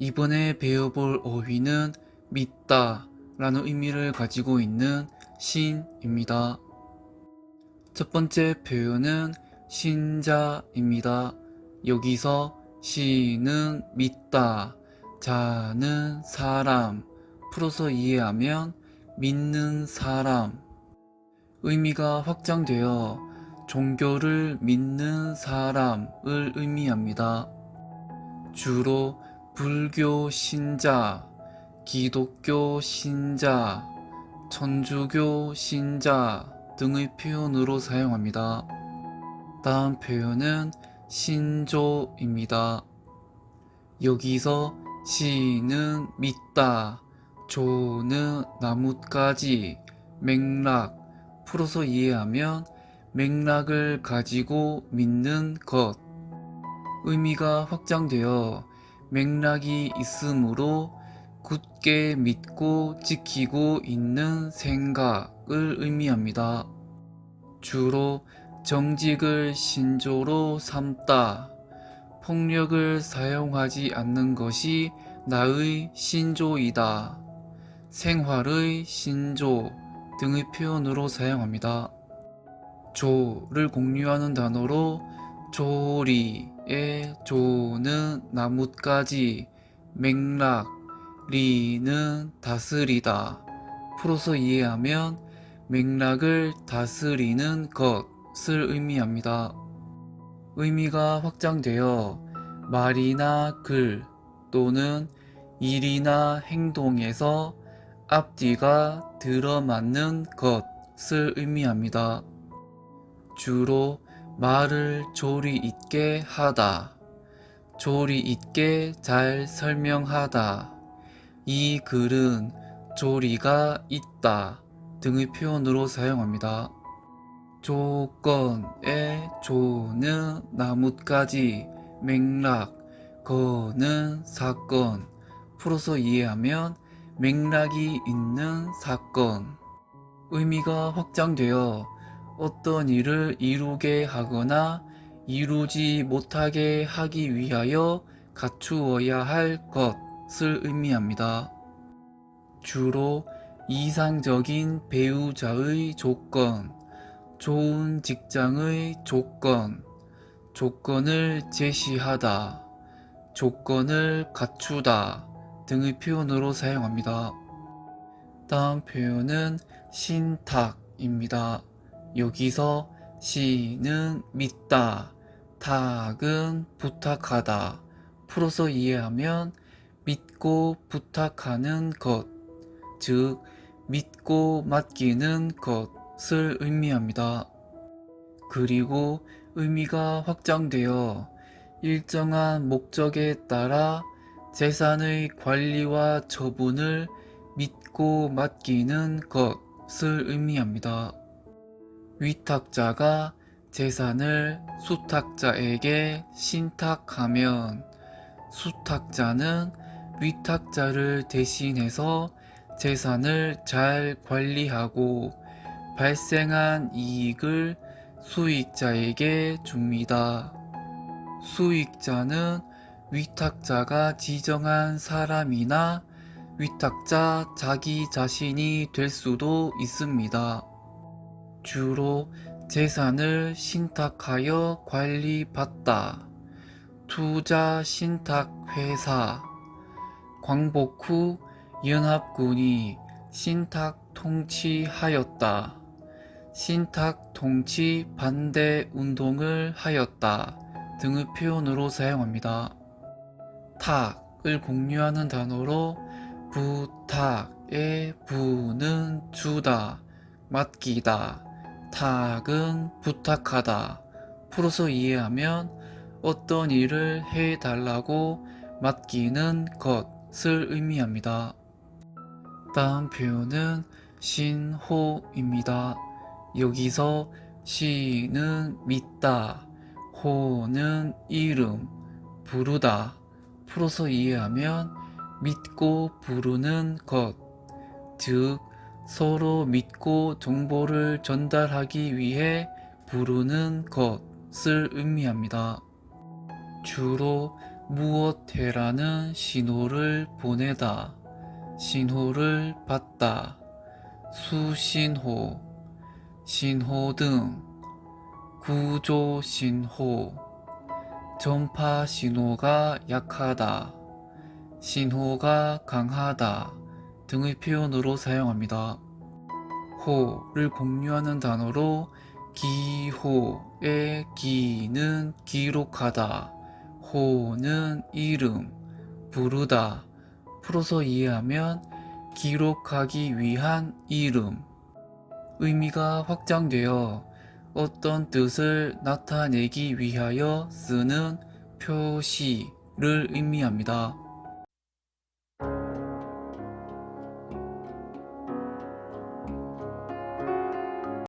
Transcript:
이번에 배워볼 어휘는 믿다 라는 의미를 가지고 있는 신입니다. 첫 번째 표현은 신자입니다. 여기서 시는 믿다, 자는 사람, 풀어서 이해하면 믿는 사람. 의미가 확장되어 종교를 믿는 사람을 의미합니다. 주로 불교 신자, 기독교 신자, 천주교 신자 등의 표현으로 사용합니다. 다음 표현은 신조입니다. 여기서 시는 믿다, 조는 나뭇가지, 맥락, 풀어서 이해하면 맥락을 가지고 믿는 것. 의미가 확장되어 맥락이 있으므로 굳게 믿고 지키고 있는 생각을 의미합니다. 주로 정직을 신조로 삼다. 폭력을 사용하지 않는 것이 나의 신조이다. 생활의 신조 등의 표현으로 사용합니다. 조를 공유하는 단어로 조리 의 조는 나뭇가지, 맥락, 리는 다스리다. 풀어서 이해하면 맥락을 다스리는 것을 의미합니다. 의미가 확장되어 말이나 글 또는 일이나 행동에서 앞뒤가 들어맞는 것을 의미합니다. 주로 말을 조리 있게 하다, 조리 있게 잘 설명하다. 이 글은 조리가 있다 등의 표현으로 사용합니다. 조건의 조는 나뭇가지, 맥락, 거는 사건, 풀어서 이해하면 맥락이 있는 사건. 의미가 확장되어 어떤 일을 이루게 하거나 이루지 못하게 하기 위하여 갖추어야 할 것을 의미합니다. 주로 이상적인 배우자의 조건, 좋은 직장의 조건, 조건을 제시하다, 조건을 갖추다 등의 표현으로 사용합니다. 다음 표현은 신탁입니다. 여기서 시는 믿다, 탁은 부탁하다, 풀어서 이해하면 믿고 부탁하는 것, 즉, 믿고 맡기는 것을 의미합니다. 그리고 의미가 확장되어 일정한 목적에 따라 재산의 관리와 처분을 믿고 맡기는 것을 의미합니다. 위탁자가 재산을 수탁자에게 신탁하면 수탁자는 위탁자를 대신해서 재산을 잘 관리하고 발생한 이익을 수익자에게 줍니다. 수익자는 위탁자가 지정한 사람이나 위탁자 자기 자신이 될 수도 있습니다. 주로 재산을 신탁하여 관리받다. 투자 신탁 회사. 광복 후 연합군이 신탁 통치하였다. 신탁 통치 반대 운동을 하였다. 등의 표현으로 사용합니다. 탁을 공유하는 단어로 부탁의 부는 주다, 맡기다, 탁은 부탁하다. 풀어서 이해하면 어떤 일을 해달라고 맡기는 것을 의미합니다. 다음 표현은 신호입니다. 여기서 시는 믿다, 호는 이름, 부르다. 풀어서 이해하면 믿고 부르는 것, 즉 서로 믿고 정보를 전달하기 위해 부르는 것을 의미합니다. 주로 무엇해라는 신호를 보내다, 신호를 받다, 수신호, 신호 등, 구조 신호, 전파 신호가 약하다, 신호가 강하다 등의 표현으로 사용합니다. 호를 공유하는 단어로 기호의 기는 기록하다, 호는 이름, 부르다, 풀어서 이해하면 기록하기 위한 이름. 의미가 확장되어 어떤 뜻을 나타내기 위하여 쓰는 표시를 의미합니다.